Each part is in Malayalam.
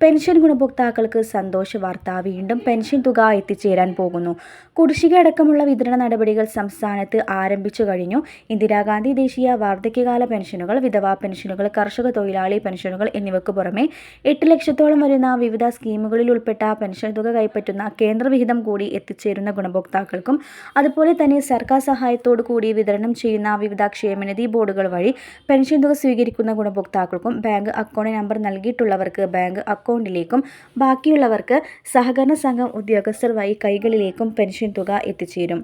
പെൻഷൻ ഗുണഭോക്താക്കൾക്ക് സന്തോഷ വാർത്ത വീണ്ടും പെൻഷൻ തുക എത്തിച്ചേരാൻ പോകുന്നു. കുടിശ്ശിക അടക്കമുള്ള വിതരണ നടപടികൾ സംസ്ഥാനത്ത് ആരംഭിച്ചു കഴിഞ്ഞു. ഇന്ദിരാഗാന്ധി ദേശീയ വാർദ്ധക്യകാല പെൻഷനുകൾ വിധവാ പെൻഷനുകൾ കർഷക തൊഴിലാളി പെൻഷനുകൾ എന്നിവയ്ക്ക് പുറമെ എട്ട് ലക്ഷത്തോളം വരുന്ന വിവിധ സ്കീമുകളിൽ ഉൾപ്പെട്ട പെൻഷൻ തുക കൈപ്പറ്റുന്ന കേന്ദ്രവിഹിതം കൂടി എത്തിച്ചേരുന്ന ഗുണഭോക്താക്കൾക്കും അതുപോലെ തന്നെ സർക്കാർ സഹായത്തോടു കൂടി വിതരണം ചെയ്യുന്ന വിവിധ ക്ഷേമനിധി ബോർഡുകൾ വഴി പെൻഷൻ തുക സ്വീകരിക്കുന്ന ഗുണഭോക്താക്കൾക്കും ബാങ്ക് അക്കൗണ്ട് നമ്പർ നൽകിയിട്ടുള്ളവർക്ക് ബാങ്ക് അക്കൗണ്ടിലേക്കും ബാക്കിയുള്ളവർക്ക് സഹകരണ സംഘം ഉദ്യോഗസ്ഥർ വഴി കൈകളിലേക്കും പെൻഷൻ തുക എത്തിച്ചേരും.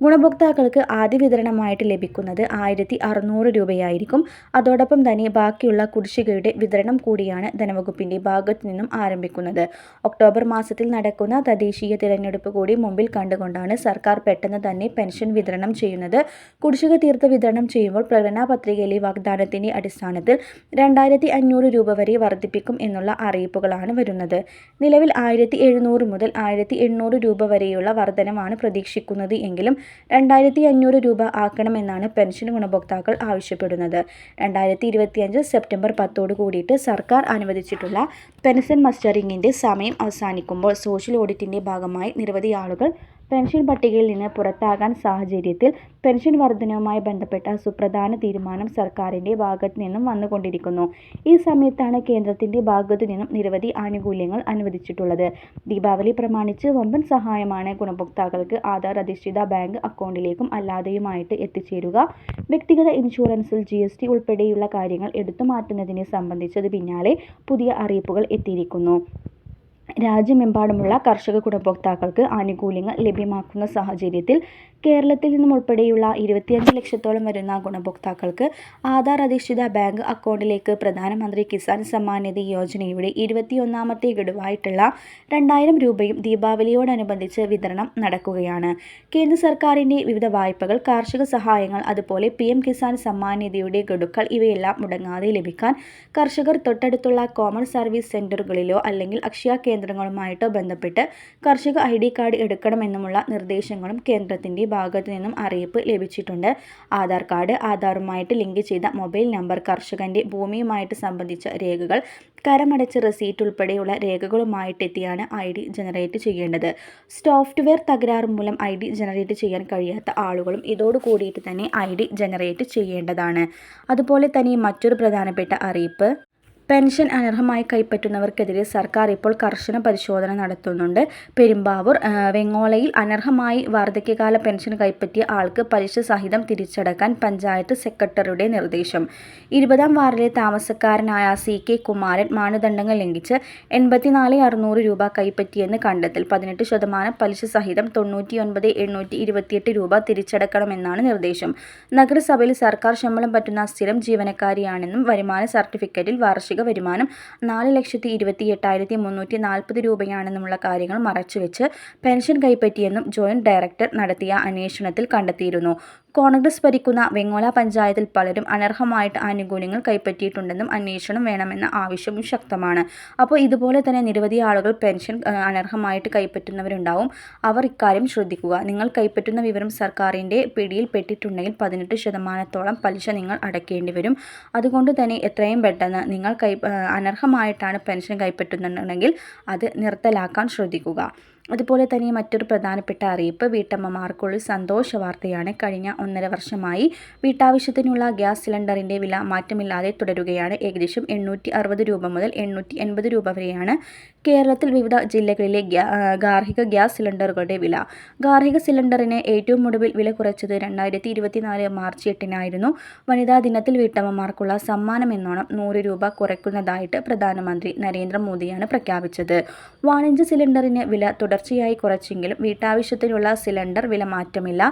ഗുണഭോക്താക്കൾക്ക് ആദ്യ വിതരണമായിട്ട് ലഭിക്കുന്നത് ആയിരത്തി അറുന്നൂറ് രൂപയായിരിക്കും. അതോടൊപ്പം തന്നെ ബാക്കിയുള്ള കുടിശ്ശികയുടെ വിതരണം കൂടിയാണ് ധനവകുപ്പിന്റെ ഭാഗത്തു നിന്നും ആരംഭിക്കുന്നത്. ഒക്ടോബർ മാസത്തിൽ നടക്കുന്ന തദ്ദേശീയ തിരഞ്ഞെടുപ്പ് കൂടി മുമ്പിൽ കണ്ടുകൊണ്ടാണ് സർക്കാർ പെട്ടെന്ന് തന്നെ പെൻഷൻ വിതരണം ചെയ്യുന്നത്. കുടിശ്ശിക തീർത്ത് വിതരണം ചെയ്യുമ്പോൾ പ്രകടന പത്രികയിലെ വാഗ്ദാനത്തിന്റെ അടിസ്ഥാനത്തിൽ രണ്ടായിരത്തി അഞ്ഞൂറ് രൂപ വരെ വർദ്ധിപ്പിക്കും എന്നുള്ള അറിയിപ്പുകളാണ് വരുന്നത്. നിലവിൽ ആയിരത്തി എഴുന്നൂറ് മുതൽ ആയിരത്തി എണ്ണൂറ് രൂപ വരെയുള്ള വർധനമാണ് പ്രതീക്ഷിക്കുന്നത് എങ്കിലും രണ്ടായിരത്തി അഞ്ഞൂറ് രൂപ ആക്കണമെന്നാണ് പെൻഷൻ ഗുണഭോക്താക്കൾ ആവശ്യപ്പെടുന്നത്. രണ്ടായിരത്തി ഇരുപത്തിയഞ്ച് സെപ്റ്റംബർ പത്തോട് കൂടിയിട്ട് സർക്കാർ അനുവദിച്ചിട്ടുള്ള പെൻഷൻ മസ്റ്ററിങ്ങിന്റെ സമയം അവസാനിക്കുമ്പോൾ സോഷ്യൽ ഓഡിറ്റിന്റെ ഭാഗമായി നിരവധി ആളുകൾ പെൻഷൻ പട്ടികയിൽ നിന്ന് പുറത്താകാൻ സാഹചര്യത്തിൽ പെൻഷൻ വർധനവുമായി ബന്ധപ്പെട്ട സുപ്രധാന തീരുമാനം സർക്കാരിന്റെ ഭാഗത്തു നിന്നും വന്നുകൊണ്ടിരിക്കുന്നു. ഈ സമയത്താണ് കേന്ദ്രത്തിന്റെ ഭാഗത്തു നിന്നും നിരവധി ആനുകൂല്യങ്ങൾ അനുവദിച്ചിട്ടുള്ളത്. ദീപാവലി പ്രമാണിച്ച് വമ്പൻ സഹായമാണ് ഗുണഭോക്താക്കൾക്ക് ആധാർ അധിഷ്ഠിത ബാങ്ക് അക്കൗണ്ടിലേക്കും അല്ലാതെയുമായിട്ട് എത്തിച്ചേരുക വ്യക്തിഗത ഇൻഷുറൻസിൽ ജി എസ് ടി ഉൾപ്പെടെയുള്ള കാര്യങ്ങൾ എടുത്തു മാറ്റുന്നതിനെ സംബന്ധിച്ചത് പിന്നാലെ പുതിയ അറിയിപ്പുകൾ എത്തിയിരിക്കുന്നു. രാജ്യമെമ്പാടുമുള്ള കർഷക ഗുണഭോക്താക്കൾക്ക് ആനുകൂല്യങ്ങൾ ലഭ്യമാക്കുന്ന സാഹചര്യത്തിൽ കേരളത്തിൽ നിന്നും ഉൾപ്പെടെയുള്ള ഇരുപത്തിയഞ്ച് ലക്ഷത്തോളം വരുന്ന ഗുണഭോക്താക്കൾക്ക് ആധാർ അധിഷ്ഠിത ബാങ്ക് അക്കൗണ്ടിലേക്ക് പ്രധാനമന്ത്രി കിസാൻ സമ്മാൻ നിധി യോജനയുടെ ഇരുപത്തിയൊന്നാമത്തെ ഗഡുവായിട്ടുള്ള രണ്ടായിരം രൂപയും ദീപാവലിയോടനുബന്ധിച്ച് വിതരണം നടക്കുകയാണ്. കേന്ദ്ര സർക്കാരിന്റെ വിവിധ വായ്പകൾ കാർഷിക സഹായങ്ങൾ അതുപോലെ പി എം കിസാൻ സമ്മാൻ നിധിയുടെ ഗഡുക്കൾ ഇവയെല്ലാം മുടങ്ങാതെ ലഭിക്കാൻ കർഷകർ തൊട്ടടുത്തുള്ള കോമൺ സർവീസ് സെന്ററുകളിലോ അല്ലെങ്കിൽ അക്ഷയ കേന്ദ്രങ്ങളുമായിട്ടോ ബന്ധപ്പെട്ട് കർഷക ഐ ഡി കാർഡ് എടുക്കണമെന്നുമുള്ള നിർദ്ദേശങ്ങളും കേന്ദ്രത്തിന്റെ ഭാഗത്തു നിന്നും അറിയിപ്പ് ലഭിച്ചിട്ടുണ്ട്. ആധാർ കാർഡ് ആധാറുമായിട്ട് ലിങ്ക് ചെയ്ത മൊബൈൽ നമ്പർ കർഷകന്റെ ഭൂമിയുമായിട്ട് സംബന്ധിച്ച രേഖകൾ കരമടച്ച റെസീറ്റ് ഉൾപ്പെടെയുള്ള രേഖകളുമായിട്ടെത്തിയാണ് ഐ ഡി ജനറേറ്റ് ചെയ്യേണ്ടത്. സോഫ്റ്റ്വെയർ തകരാറ് മൂലം ഐ ഡി ജനറേറ്റ് ചെയ്യാൻ കഴിയാത്ത ആളുകളും ഇതോട് കൂടിയിട്ട് തന്നെ ഐ ഡി ജനറേറ്റ് ചെയ്യേണ്ടതാണ്. അതുപോലെ തന്നെ മറ്റൊരു പ്രധാനപ്പെട്ട അറിയിപ്പ് പെൻഷൻ അനർഹമായി കൈപ്പറ്റുന്നവർക്കെതിരെ സർക്കാർ ഇപ്പോൾ കർശന പരിശോധന നടത്തുന്നുണ്ട്. പെരുമ്പാവൂർ വെങ്ങോളയിൽ അനർഹമായി വാർദ്ധക്യകാല പെൻഷൻ കൈപ്പറ്റിയ ആൾക്ക് പലിശ സഹിതം തിരിച്ചടക്കാൻ പഞ്ചായത്ത് സെക്രട്ടറിയുടെ നിർദ്ദേശം. ഇരുപതാം വാർഡിലെ താമസക്കാരനായ സി കെ കുമാരൻ മാനദണ്ഡങ്ങൾ ലംഘിച്ച് എൺപത്തിനാല് അറുന്നൂറ് രൂപ കൈപ്പറ്റിയെന്ന് കണ്ടെത്തൽ. പതിനെട്ട് ശതമാനം പലിശ സഹിതം തൊണ്ണൂറ്റിയൊൻപത് എണ്ണൂറ്റി ഇരുപത്തിയെട്ട് രൂപ തിരിച്ചടക്കണമെന്നാണ് നിർദ്ദേശം. നഗരസഭയിൽ സർക്കാർ ശമ്പളം പറ്റുന്ന സ്ഥിരം ജീവനക്കാരിയാണെന്നും വരുമാന സർട്ടിഫിക്കറ്റിൽ വാർഷിക വാർഷിക വരുമാനം നാല് ലക്ഷത്തി ഇരുപത്തി എട്ടായിരത്തി മുന്നൂറ്റി നാൽപ്പത് രൂപയാണെന്നുമുള്ള കാര്യങ്ങൾ മറച്ചുവെച്ച് പെൻഷൻ കൈപ്പറ്റിയെന്നും ജോയിന്റ് ഡയറക്ടർ നടത്തിയ അന്വേഷണത്തിൽ കണ്ടെത്തിയിരുന്നു. കോൺഗ്രസ് ഭരിക്കുന്ന വെങ്ങോല പഞ്ചായത്തിൽ പലരും അനർഹമായിട്ട് ആനുകൂല്യങ്ങൾ കൈപ്പറ്റിയിട്ടുണ്ടെന്നും അന്വേഷണം വേണമെന്ന ആവശ്യവും ശക്തമാണ്. അപ്പോൾ ഇതുപോലെ തന്നെ നിരവധി ആളുകൾ പെൻഷൻ അനർഹമായിട്ട് കൈപ്പറ്റുന്നവരുണ്ടാവും. അവർ ഇക്കാര്യം ശ്രദ്ധിക്കുക. നിങ്ങൾ കൈപ്പറ്റുന്ന വിവരം സർക്കാരിന്റെ പിടിയിൽ പെട്ടിട്ടുണ്ടെങ്കിൽ പതിനെട്ട് ശതമാനത്തോളം പലിശ നിങ്ങൾ അടയ്ക്കേണ്ടി വരും. അതുകൊണ്ട് തന്നെ എത്രയും പെട്ടെന്ന് നിങ്ങൾ കൈ അനർഹമായിട്ടാണ് പെൻഷൻ കൈപ്പറ്റുന്നുണ്ടെങ്കിൽ അത് നിർത്തലാക്കാൻ ശ്രദ്ധിക്കുക. അതുപോലെ തന്നെ മറ്റൊരു പ്രധാനപ്പെട്ട അറിയിപ്പ് വീട്ടമ്മമാർക്കുള്ള സന്തോഷ വാർത്തയാണ്. കഴിഞ്ഞ ഒന്നര വർഷമായി വീട്ടാവശ്യത്തിനുള്ള ഗ്യാസ് സിലിണ്ടറിന്റെ വില മാറ്റമില്ലാതെ തുടരുകയാണ്. ഏകദേശം എണ്ണൂറ്റി അറുപത് രൂപ മുതൽ എണ്ണൂറ്റി എൺപത് രൂപ വരെയാണ് കേരളത്തിൽ വിവിധ ജില്ലകളിലെ ഗാർഹിക ഗ്യാസ് സിലിണ്ടറുകളുടെ വില. ഗാർഹിക സിലിണ്ടറിന് ഏറ്റവും ഒടുവിൽ വില കുറച്ചത് രണ്ടായിരത്തി ഇരുപത്തിനാല് മാർച്ച് എട്ടിനായിരുന്നു. വനിതാ ദിനത്തിൽ വീട്ടമ്മമാർക്കുള്ള സമ്മാനം എന്നോണം നൂറ് രൂപ കുറയ്ക്കുന്നതായിട്ട് പ്രധാനമന്ത്രി നരേന്ദ്രമോദിയാണ് പ്രഖ്യാപിച്ചത്. വാണിജ്യ സിലിണ്ടറിന് വില തുടർ തുടർച്ചയായി കുറച്ചെങ്കിലും വീട്ടാവശ്യത്തിനുള്ള സിലിണ്ടർ വില മാറ്റമില്ല.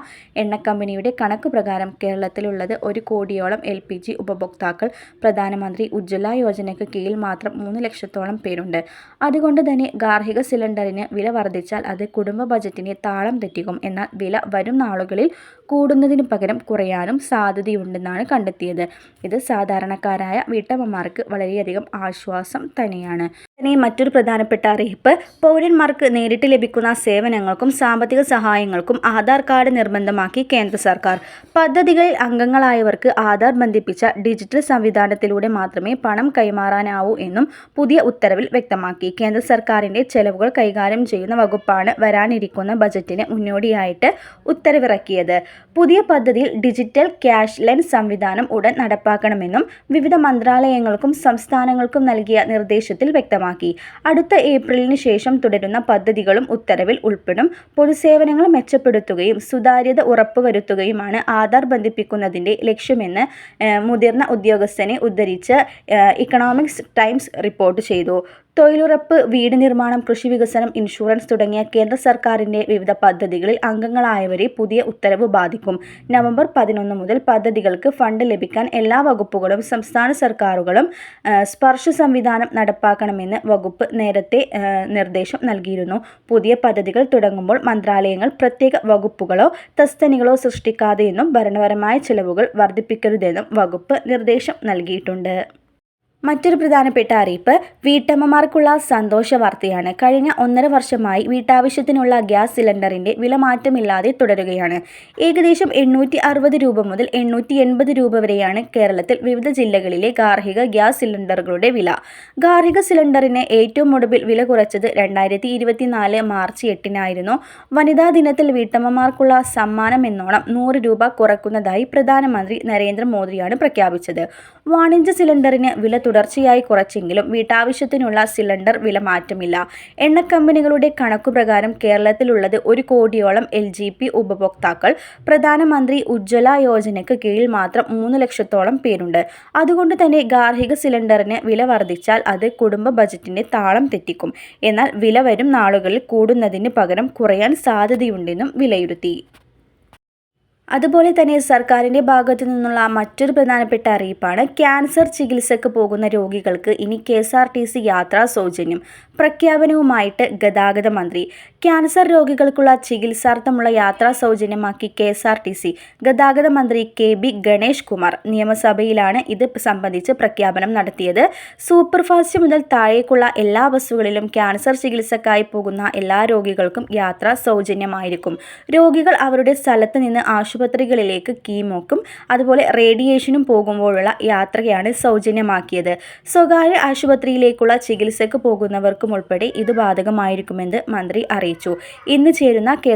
എണ്ണക്കമ്പനിയുടെ കണക്ക് പ്രകാരം കേരളത്തിലുള്ളത് ഒരു കോടിയോളം എൽ പി ജി ഉപഭോക്താക്കൾ പ്രധാനമന്ത്രി ഉജ്ജ്വല യോജനയ്ക്ക് കീഴിൽ മാത്രം മൂന്ന് ലക്ഷത്തോളം പേരുണ്ട്. അതുകൊണ്ട് തന്നെ ഗാർഹിക സിലിണ്ടറിന് വില വർദ്ധിച്ചാൽ അത് കുടുംബ ബജറ്റിനെ താളം തെറ്റിക്കും. എന്നാൽ വില വരും നാളുകളിൽ കൂടുന്നതിന് പകരം കുറയാനും സാധ്യതയുണ്ടെന്നാണ് കണ്ടെത്തിയത്. ഇത് സാധാരണക്കാരായ വീട്ടമ്മമാർക്ക് വളരെയധികം ആശ്വാസം തന്നെയാണ്. ഇനി മറ്റൊരു പ്രധാനപ്പെട്ട അറിയിപ്പ്. പൗരന്മാർക്ക് നേരിട്ട് ലഭിക്കുന്ന സേവനങ്ങൾക്കും സാമ്പത്തിക സഹായങ്ങൾക്കും ആധാർ കാർഡ് നിർബന്ധമാക്കി കേന്ദ്ര സർക്കാർ. പദ്ധതികളിൽ അംഗങ്ങളായവർക്ക് ആധാർ ബന്ധിപ്പിച്ച ഡിജിറ്റൽ സംവിധാനത്തിലൂടെ മാത്രമേ പണം കൈമാറാനാവൂ എന്നും പുതിയ ഉത്തരവിൽ വ്യക്തമാക്കി. കേന്ദ്ര സർക്കാരിന്റെ ചെലവുകൾ കൈകാര്യം ചെയ്യുന്ന വകുപ്പാണ് വരാനിരിക്കുന്ന ബജറ്റിന് മുന്നോടിയായിട്ട് ഉത്തരവിറക്കിയത്. പുതിയ പദ്ധതിയിൽ ഡിജിറ്റൽ ക്യാഷ് ലെൻസ് സംവിധാനം ഉടൻ നടപ്പാക്കണമെന്നും വിവിധ മന്ത്രാലയങ്ങൾക്കും സംസ്ഥാനങ്ങൾക്കും നൽകിയ നിർദ്ദേശത്തിൽ വ്യക്തമാക്കി. അടുത്ത ഏപ്രിലിന് ശേഷം തുടരുന്ന പദ്ധതികളും ഉത്തരവിൽ ഉൾപ്പെടും. പൊതുസേവനങ്ങൾ മെച്ചപ്പെടുത്തുകയും സുതാര്യത ഉറപ്പുവരുത്തുകയുമാണ് ആധാർ ബന്ധിപ്പിക്കുന്നതിന്റെ ലക്ഷ്യമെന്ന് മുതിർന്ന ഉദ്യോഗസ്ഥനെ ഉദ്ധരിച്ച് ഇക്കണോമിക്സ് ടൈംസ് റിപ്പോർട്ട് ചെയ്തു. തൊഴിലുറപ്പ് വീട് നിർമ്മാണം കൃഷി വികസനം ഇൻഷുറൻസ് തുടങ്ങിയ കേന്ദ്ര സർക്കാരിന്റെ വിവിധ പദ്ധതികളിൽ അംഗങ്ങളായവരെ പുതിയ ഉത്തരവ് ബാധിക്കും. നവംബർ പതിനൊന്ന് മുതൽ പദ്ധതികൾക്ക് ഫണ്ട് ലഭിക്കാൻ എല്ലാ വകുപ്പുകളും സംസ്ഥാന സർക്കാരുകളും സ്പർശ സംവിധാനം നടപ്പാക്കണമെന്ന് വകുപ്പ് നേരത്തെ നിർദ്ദേശം നൽകിയിരുന്നു. പുതിയ പദ്ധതികൾ തുടങ്ങുമ്പോൾ മന്ത്രാലയങ്ങൾ പ്രത്യേക വകുപ്പുകളോ തസ്തനികളോ സൃഷ്ടിക്കാതെയെന്നും ഭരണപരമായ ചിലവുകൾ വർദ്ധിപ്പിക്കരുതെന്നും വകുപ്പ് നിർദ്ദേശം നൽകിയിട്ടുണ്ട്. മറ്റൊരു പ്രധാനപ്പെട്ട അറിയിപ്പ് വീട്ടമ്മമാർക്കുള്ള സന്തോഷ വാർത്തയാണ്. കഴിഞ്ഞ ഒന്നര വർഷമായി വീട്ടാവശ്യത്തിനുള്ള ഗ്യാസ് സിലിണ്ടറിന്റെ വില മാറ്റമില്ലാതെ തുടരുകയാണ്. ഏകദേശം എണ്ണൂറ്റി അറുപത് രൂപ മുതൽ എണ്ണൂറ്റി എൺപത് രൂപ വരെയാണ് കേരളത്തിൽ വിവിധ ജില്ലകളിലെ ഗാർഹിക ഗ്യാസ് സിലിണ്ടറുകളുടെ വില. ഗാർഹിക സിലിണ്ടറിന് ഏറ്റവും ഒടുവിൽ വില കുറച്ചത് രണ്ടായിരത്തി ഇരുപത്തിനാല് മാർച്ച് എട്ടിനായിരുന്നു. വനിതാ ദിനത്തിൽ വീട്ടമ്മമാർക്കുള്ള സമ്മാനം എന്നോണം നൂറ് രൂപ കുറക്കുന്നതായി പ്രധാനമന്ത്രി നരേന്ദ്രമോദിയാണ് പ്രഖ്യാപിച്ചത്. വാണിജ്യ സിലിണ്ടറിന് വില തുടർച്ചയായി കുറച്ചെങ്കിലും വീട്ടാവശ്യത്തിനുള്ള സിലിണ്ടർ വില മാറ്റമില്ല. എണ്ണ കമ്പനികളുടെ കണക്കുപ്രകാരം കേരളത്തിലുള്ളത് ഒരു കോടിയോളം എൽ ജി പി ഉപഭോക്താക്കൾ. പ്രധാനമന്ത്രി ഉജ്ജ്വല യോജനയ്ക്ക് കീഴിൽ മാത്രം മൂന്ന് ലക്ഷത്തോളം പേരുണ്ട്. അതുകൊണ്ട് തന്നെ ഗാർഹിക സിലിണ്ടറിന് വില വർദ്ധിച്ചാൽ അത് കുടുംബ ബജറ്റിന്റെ താളം തെറ്റിക്കും. എന്നാൽ വില വരും നാളുകളിൽ കൂടുന്നതിന് പകരം കുറയാൻ സാധ്യതയുണ്ടെന്നും വിലയിരുത്തി. അതുപോലെ തന്നെ സർക്കാരിന്റെ ഭാഗത്തു നിന്നുള്ള മറ്റൊരു പ്രധാനപ്പെട്ട അറിയിപ്പാണ് ക്യാൻസർ ചികിത്സക്ക് പോകുന്ന രോഗികൾക്ക് ഇനി K S R T C യാത്രാ സൗജന്യം. പ്രഖ്യാപനവുമായിട്ട് ഗതാഗത മന്ത്രി ക്യാൻസർ രോഗികൾക്കുള്ള ചികിത്സാർത്ഥമുള്ള യാത്രാ സൗജന്യമാക്കി K S R T C ഗതാഗത മന്ത്രി കെ ബി ഗണേഷ് കുമാർ നിയമസഭയിലാണ് ഇത് സംബന്ധിച്ച് പ്രഖ്യാപനം നടത്തിയത്. സൂപ്പർ ഫാസ്റ്റ് മുതൽ താഴേക്കുള്ള എല്ലാ ബസ്സുകളിലും ക്യാൻസർ ചികിത്സക്കായി പോകുന്ന എല്ലാ രോഗികൾക്കും യാത്ര സൗജന്യമായിരിക്കും. രോഗികൾ അവരുടെ സ്ഥലത്ത് നിന്ന് ആശുപത്രികളിലേക്ക് കീമോക്കും അതുപോലെ റേഡിയേഷനും പോകുമ്പോഴുള്ള യാത്രയാണ് സൗജന്യമാക്കിയത്. സ്വകാര്യ ആശുപത്രിയിലേക്കുള്ള ചികിത്സക്ക് പോകുന്നവർക്കും ഉൾപ്പെടെ ഇത് ബാധകമായിരിക്കുമെന്ന് മന്ത്രി അറിയിച്ചു. ഇന്ന് ചേരുന്ന കെ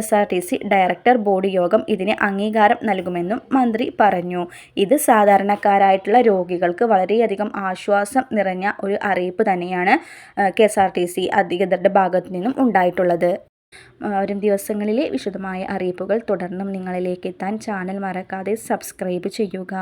ഡയറക്ടർ ബോർഡ് യോഗം ഇതിന് അംഗീകാരം നൽകുമെന്നും മന്ത്രി പറഞ്ഞു. ഇത് സാധാരണക്കാരായിട്ടുള്ള രോഗികൾക്ക് വളരെയധികം ആശ്വാസം നിറഞ്ഞ ഒരു അറിയിപ്പ് തന്നെയാണ് K S R T C അധികൃതരുടെ ഭാഗത്തു നിന്നും ഉണ്ടായിട്ടുള്ളത്. വരും ദിവസങ്ങളിലെ വിശദമായ അറിയിപ്പുകൾ തുടർന്നും നിങ്ങളിലേക്ക് എത്താൻ ചാനൽ മറക്കാതെ സബ്സ്ക്രൈബ് ചെയ്യുക.